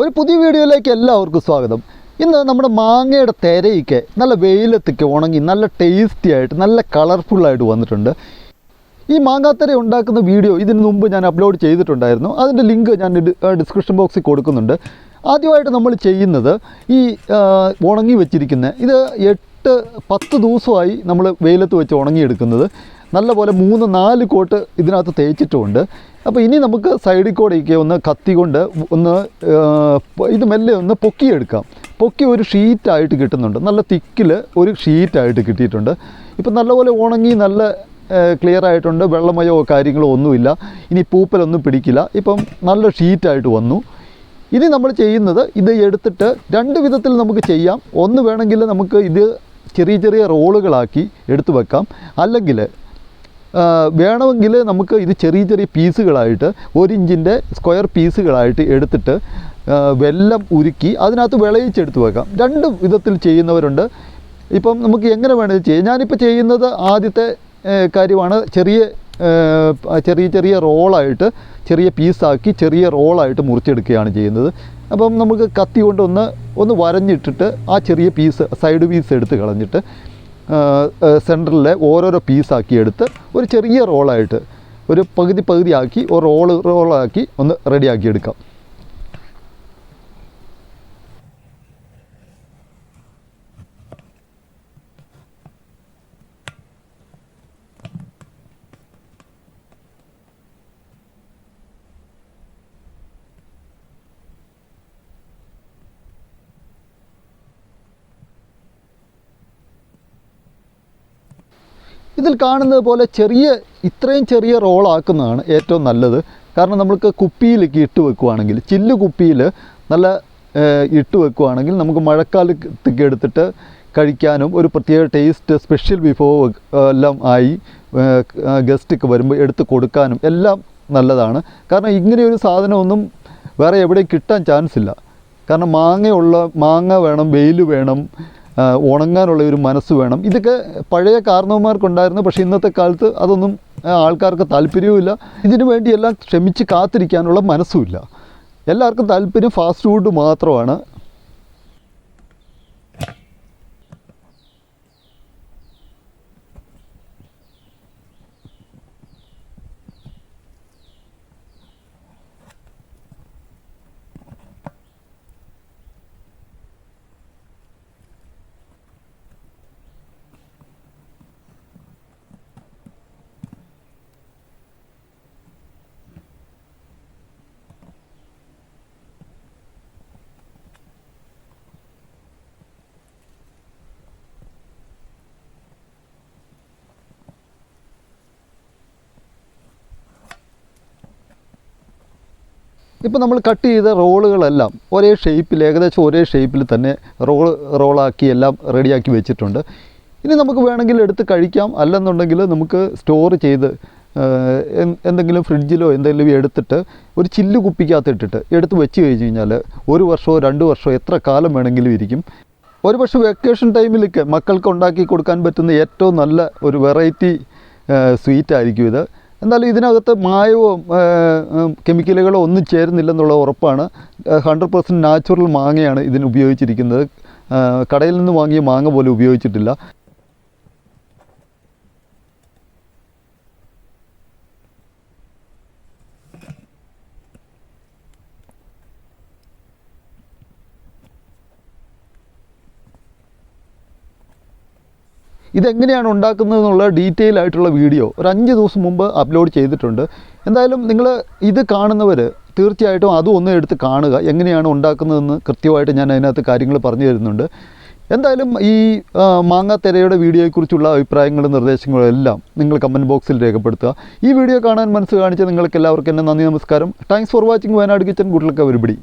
ഒരു പുതിയ വീഡിയോയിലേക്ക് എല്ലാവർക്കും സ്വാഗതം. ഇന്ന് നമ്മുടെ മാങ്ങയുടെ തെരയൊക്കെ നല്ല വെയിലത്തൊക്കെ ഉണങ്ങി നല്ല ടേസ്റ്റി ആയിട്ട് നല്ല കളർഫുള്ളായിട്ട് വന്നിട്ടുണ്ട്. ഈ മാങ്ങാത്തര ഉണ്ടാക്കുന്ന വീഡിയോ ഇതിന് മുമ്പ് ഞാൻ അപ്ലോഡ് ചെയ്തിട്ടുണ്ടായിരുന്നു. അതിന്റെ ലിങ്ക് ഞാൻ ഡിസ്ക്രിപ്ഷൻ ബോക്സിൽ കൊടുക്കുന്നുണ്ട്. ആദ്യമായിട്ട് നമ്മൾ ചെയ്യുന്നത് ഈ ഉണങ്ങി വെച്ചിരിക്കുന്ന ഇത് എട്ട് പത്ത് ദിവസമായി നമ്മൾ വെയിലത്ത് വെച്ച് ഉണങ്ങിയെടുക്കുന്നത്. നല്ലപോലെ മൂന്ന് നാല് കോട്ട് ഇതിനകത്ത് തേച്ചിട്ടുമുണ്ട്. അപ്പോൾ ഇനി നമുക്ക് സൈഡിൽ കൂടെയൊക്കെ ഒന്ന് കത്തി കൊണ്ട് ഒന്ന് ഇത് മെല്ലെ ഒന്ന് പൊക്കിയെടുക്കാം. പൊക്കി ഒരു ഷീറ്റായിട്ട് കിട്ടുന്നുണ്ട്. നല്ല തിക്കിൽ ഒരു ഷീറ്റായിട്ട് കിട്ടിയിട്ടുണ്ട്. ഇപ്പം നല്ലപോലെ ഉണങ്ങി നല്ല ക്ലിയർ ആയിട്ടുണ്ട്. വെള്ളമയോ കാര്യങ്ങളോ ഒന്നുമില്ല. ഇനി പൂപ്പലൊന്നും പിടിക്കില്ല. ഇപ്പം നല്ല ഷീറ്റായിട്ട് വന്നു. ഇനി നമ്മൾ ചെയ്യുന്നത് ഇത് എടുത്തിട്ട് രണ്ട് വിധത്തിൽ നമുക്ക് ചെയ്യാം. ഒന്ന് വേണമെങ്കിൽ നമുക്ക് ഇത് ചെറിയ ചെറിയ റോളുകളാക്കി എടുത്തു വെക്കാം. അല്ലെങ്കിൽ വേണമെങ്കിൽ നമുക്ക് ഇത് ചെറിയ ചെറിയ പീസുകളായിട്ട് ഒരു ഇഞ്ചിന്റെ സ്ക്വയർ പീസുകളായിട്ട് എടുത്തിട്ട് വെല്ലം ഉരുക്കി അതിനകത്ത് വിളയിച്ചെടുത്ത് വെക്കാം. രണ്ട് വിധത്തിൽ ചെയ്യുന്നവരുണ്ട്. ഇപ്പം നമുക്ക് എങ്ങനെ വേണമെങ്കിൽ ചെയ്യാം. ഞാനിപ്പോൾ ചെയ്യുന്നത് ആദ്യത്തെ കാര്യമാണ് ചെറിയ ചെറിയ ചെറിയ റോളായിട്ട് ചെറിയ പീസാക്കി ചെറിയ റോളായിട്ട് മുറിച്ചെടുക്കുകയാണ് ചെയ്യുന്നത്. അപ്പം നമുക്ക് കത്തി കൊണ്ടൊന്ന് ഒന്ന് വരഞ്ഞിട്ടിട്ട് ആ ചെറിയ പീസ് സൈഡ് പീസ് എടുത്ത് കളഞ്ഞിട്ട് സെന്ററിലെ ഓരോരോ പീസാക്കി എടുത്ത് ഒരു ചെറിയ റോളായിട്ട് ഒരു പകുതി പകുതി ആക്കി ഒരു റോൾ റോളാക്കി ഒന്ന് റെഡിയാക്കി എടുക്കാം. ഇതിൽ കാണുന്നത് പോലെ ചെറിയ ഇത്രയും ചെറിയ റോളാക്കുന്നതാണ് ഏറ്റവും നല്ലത്. കാരണം നമുക്ക് കുപ്പിയിലേക്ക് ഇട്ട് വെക്കുവാണെങ്കിൽ ചില്ല് കുപ്പിയിൽ നല്ല ഇട്ട് വെക്കുവാണെങ്കിൽ നമുക്ക് മഴക്കാലത്തേക്ക് എടുത്തിട്ട് കഴിക്കാനും ഒരു പ്രത്യേക ടേസ്റ്റ് സ്പെഷ്യൽ വിഭവം എല്ലാം ആയി ഗസ്റ്റൊക്കെ വരുമ്പോൾ എടുത്ത് കൊടുക്കാനും എല്ലാം നല്ലതാണ്. കാരണം ഇങ്ങനെയൊരു സാധനമൊന്നും വേറെ എവിടെയും കിട്ടാൻ ചാൻസ് ഇല്ല. കാരണം മാങ്ങയുള്ള മാങ്ങ വേണം വെയിൽ വേണം ഉണങ്ങാനുള്ള ഒരു മനസ്സ് വേണം. ഇതൊക്കെ പഴയ കാരണവന്മാർക്കുണ്ടായിരുന്നു. പക്ഷേ ഇന്നത്തെ കാലത്ത് അതൊന്നും ആൾക്കാർക്ക് താല്പര്യവുമില്ല. ഇതിനു വേണ്ടി എല്ലാം ക്ഷമിച്ച് കാത്തിരിക്കാനുള്ള മനസ്സുമില്ല. എല്ലാവർക്കും താല്പര്യം ഫാസ്റ്റ് ഫുഡ് മാത്രമാണ്. ഇപ്പോൾ നമ്മൾ കട്ട് ചെയ്ത റോളുകളെല്ലാം ഒരേ ഷേപ്പിൽ ഏകദേശം ഒരേ ഷേപ്പിൽ തന്നെ റോൾ റോളാക്കി എല്ലാം റെഡിയാക്കി വെച്ചിട്ടുണ്ട്. ഇനി നമുക്ക് വേണമെങ്കിൽ എടുത്ത് കഴിക്കാം. അല്ലെന്നുണ്ടെങ്കിൽ നമുക്ക് സ്റ്റോർ ചെയ്ത് എന്തെങ്കിലും ഫ്രിഡ്ജിലോ എന്തെങ്കിലും എടുത്തിട്ട് ഒരു ചില്ല് കുപ്പിക്കകത്ത് ഇട്ടിട്ട് എടുത്ത് വെച്ച് കഴിഞ്ഞ് കഴിഞ്ഞാൽ ഒരു വർഷമോ രണ്ട് വർഷമോ എത്ര കാലം വേണമെങ്കിലും ഇരിക്കും. ഒരു പക്ഷേ വെക്കേഷൻ ടൈമിലൊക്കെ മക്കൾക്ക് ഉണ്ടാക്കി കൊടുക്കാൻ പറ്റുന്ന ഏറ്റവും നല്ല ഒരു വെറൈറ്റി സ്വീറ്റ് ആയിരിക്കും ഇത്. എന്തായാലും ഇതിനകത്ത് മായവോ കെമിക്കലുകളോ ഒന്നും ചേരുന്നില്ലെന്നുള്ള ഉറപ്പാണ്. ഹൺഡ്രഡ് പെർസെന്റ് നാച്ചുറൽ മാങ്ങയാണ് ഇതിന് ഉപയോഗിച്ചിരിക്കുന്നത്. കടയിൽ നിന്ന് വാങ്ങിയ മാങ്ങ പോലും ഉപയോഗിച്ചിട്ടില്ല. ഇതെങ്ങനെയാണ് ഉണ്ടാക്കുന്നത് എന്നുള്ള ഡീറ്റെയിൽ ആയിട്ടുള്ള വീഡിയോ ഒരു അഞ്ച് ദിവസം മുമ്പ് അപ്ലോഡ് ചെയ്തിട്ടുണ്ട്. എന്തായാലും നിങ്ങൾ ഇത് കാണുന്നവർ തീർച്ചയായിട്ടും അതും എടുത്ത് കാണുക എങ്ങനെയാണ് ഉണ്ടാക്കുന്നതെന്ന് കൃത്യമായിട്ട് ഞാൻ അതിനകത്ത് കാര്യങ്ങൾ പറഞ്ഞു തരുന്നുണ്ട്. എന്തായാലും ഈ മാങ്ങാത്തെരയുടെ വീഡിയോയെക്കുറിച്ചുള്ള അഭിപ്രായങ്ങളും നിർദ്ദേശങ്ങളും എല്ലാം നിങ്ങൾ കമന്റ് ബോക്സിൽ രേഖപ്പെടുത്തുക. ഈ വീഡിയോ കാണാൻ മനസ്സ് കാണിച്ച നിങ്ങൾക്ക് എല്ലാവർക്കും എന്നെ നന്ദി നമസ്കാരം. Thanks for watching Wayanad kitchen good luck everybody